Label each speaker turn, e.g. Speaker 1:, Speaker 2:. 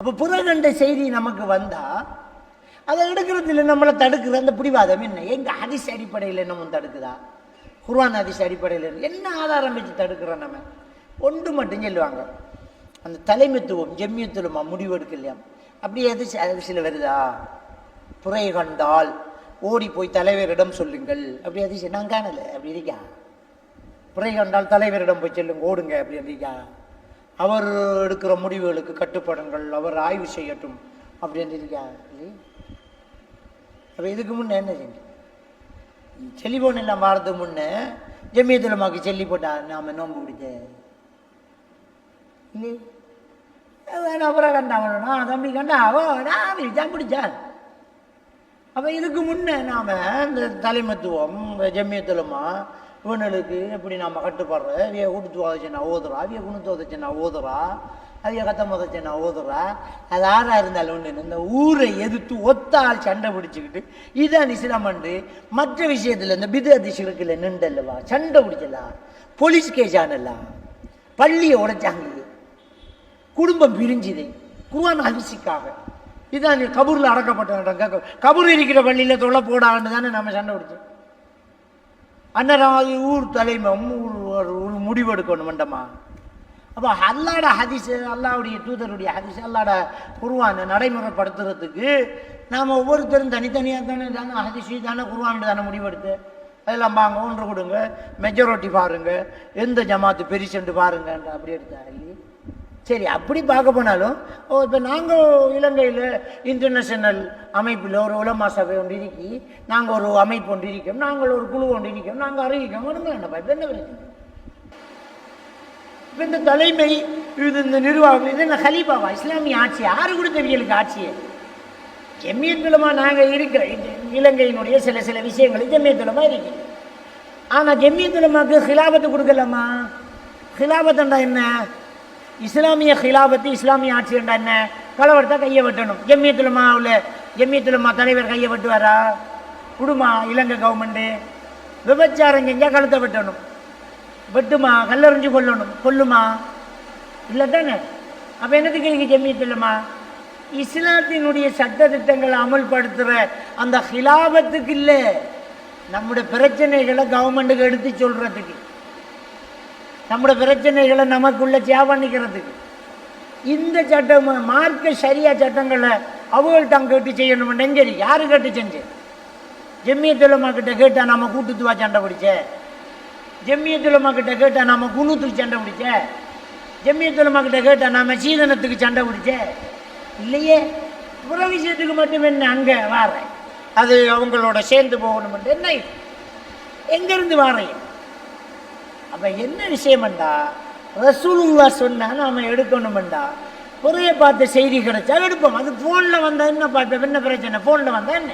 Speaker 1: அப்போ புறகண்ட செய்தி நமக்கு வந்தால் அதை எடுக்கிறதுல நம்மளை தடுக்குது. அந்த பிடிவாதம் என்ன? எங்கள் ஹதீஸ் அடிப்படையில் நம்ம தடுக்குதா? குர்ஆன் ஹதீஸ் அடிப்படையில் என்ன? ஆதாரம் வச்சு தடுக்கிறோம் நம்ம? ஒன்று மட்டும் சொல்லுவாங்க. அந்த தலைமைத்துவம் ஜெம்மியத்துவமா முடிவெடுக்கலையா அப்படி எது அதிசயில் வருதா? புறை கண்டால் ஓடி போய் தலைவரிடம் சொல்லுங்கள். அப்படி அதிசயம். நான் காணலை. அப்படி இருக்கா? புரை கண்டால் தலைவரிடம் போய் சொல்லுங்க. ஓடுங்க. அப்படி இருக்கா? அவர் எடுக்கிற முடிவுகளுக்கு கட்டுப்படுங்கள் அவர் ஆய்வு செய்யட்டும் அப்படின்னு இருக்கா அப்போ இதுக்கு முன்னே என்ன செஞ்சு? செல்லிபோன் எல்லாம் வாரதுக்கு முன்னே? ஜமியத்துலமாக்கு செல்லி போட்டா நாம் நோன்பு பிடிச்ச இல்லை வேணா அப்புறம் கண்டாவனா தம்பி கண்டா அவ நான் பிடிச்சான் பிடிச்சான் அப்போ இதுக்கு முன்னே நாம் இந்த தலைமத்துவம் இந்த இவனுக்கு எப்படி நம்ம கட்டுப்படுற அவிய கொடுத்து உதச்சனா ஓதுறா அவிய குணத்து உதச்சனா ஓதுறா அவிய கத்தம் உதச்சனா ஓதுறா அது ஆறாக இருந்தாலும் ஒன்று இந்த ஊரை எதிர்த்து ஒத்த ஆள் சண்டை பிடிச்சிக்கிட்டு இதான் இஸ்லாமண்டு மற்ற விஷயத்தில் இந்த பிது அதிசயத்தில் நின்றல்லவா? சண்டை பிடிச்சலா? போலீஸ் கேஸ் ஆனலாம் பள்ளியை உடைச்சாங்க. குடும்பம் பிரிஞ்சுது. குர்ஆன் ஹதீஸுக்காக. இதான் நீ கபூரில் அடக்கப்பட்ட கபூர் இருக்கிற பள்ளியில் தொலை போடான்னு தானே நம்ம சண்டை பிடிச்சோம். அன்னராவது ஊர் தலைமை ஒரு ஒரு முடிவெடுக்கணும் மண்டமா. அப்போ அல்லாட ஹதீஸ் அல்லாவுடைய தூதருடைய ஹதீஸ் அல்லாட குருவானை நடைமுறைப்படுத்துறதுக்கு நாம் ஒவ்வொருத்தரும் தனித்தனியாக தானே தானே ஹதிஷி தானே குருவானு தானே முடிவெடுத்து அதெல்லாம் வாங்க ஒன்று கொடுங்க மெஜாரிட்டி பாருங்கள் எந்த ஜமாத்து பெருசுண்டு பாருங்கன்ற அப்படி எடுத்தா சரி அப்படி பார்க்க போனாலும் ஓ இப்போ நாங்கள் இலங்கையில் இன்டர்நேஷனல் அமைப்பில் ஒரு உலமா சபை ஒன்று இருக்கி நாங்கள் ஒரு அமைப்பு ஒன்று இருக்கோம் நாங்கள் ஒரு குழு ஒன்று இருக்கோம் நாங்கள் அறிவிக்கோம் ஒன்றுமே வேண்டாம் இப்போ என்ன பிரச்சனை? இப்போ இந்த தலைமை இது இந்த நிர்வாகம் இது என்ன ஹலீபாவா இஸ்லாமிய ஆட்சி யாரு கொடுத்தவியலுக்கு ஆட்சியை? ஜெம்மியத்துலமாக நாங்கள் இருக்கிற இலங்கையினுடைய சில சில விஷயங்கள் ஜெம்மியத்துலமாக இருக்கு. ஆனால் ஜெம்மியத்துலமாக்கு ஹிலாபத்து கொடுக்கலாமா? ஹிலாபத்துண்டா என்ன? இஸ்லாமிய ஹிலாபத்து இஸ்லாமிய ஆட்சிண்டா என்ன? கலவரத்தை கையை வெட்டணும். ஜெமியத்துலமா உள்ள ஜெமியத்துலமா தலைவர் கையை வெட்டுவாரா? குடுமா இலங்கை கவர்மெண்ட்டு விபச்சாரம் செஞ்சால் கழுத்தை வெட்டணும். வெட்டுமா கல்லறிஞ்சு கொல்லணும். கொல்லுமா? இல்லை தானே அப்போ என்னத்துக்கு இங்கே ஜெமியத் இஸ்லாத்தினுடைய சட்ட திட்டங்களை அமல்படுத்துகிற அந்த ஹிலாபத்துக்கு இல்லை. நம்முடைய பிரச்சனைகளை கவர்மெண்ட்டுக்கு எடுத்து சொல்கிறதுக்கு நம்மளோட பிரச்சனைகளை நமக்குள்ளே சேவ் பண்ணிக்கிறதுக்கு. இந்த சட்டம் மார்க்க சரியா சட்டங்களை அவங்கள்ட்ட கேட்டு செய்யணும் நெஞ்சரி யாரு கேட்டு செஞ்சு ஜெம்மியத்துலமா கிட்ட கேட்டால் நம்ம கூட்டுத்துவா சண்டை பிடிச்ச? ஜெம்மியத்துலமா கிட்ட கேட்டால் நம்ம குணூத்துக்கு சண்டை பிடிச்ச? ஜெம்மியத்துலமா கிட்ட கேட்டால் நம்ம சீதனத்துக்கு சண்டை பிடிச்ச? இல்லையே. புற விஷயத்துக்கு மட்டும் என்ன அங்கே வாரேன்? அது அவங்களோட சேர்ந்து போகணும் என்ன எங்கேருந்து எங்கிருந்து வாரேன்? அப்போ என்ன விஷயம்டா? ரசூலுல்லா சொன்னா நாம எடுக்கணும்டா. புறைய பார்த்து செய்தி கிடைச்சா எடுப்போம். அது ஃபோனில் வந்தால் என்ன பார்த்த? என்ன பிரச்சனை? ஃபோனில் வந்தால் என்ன?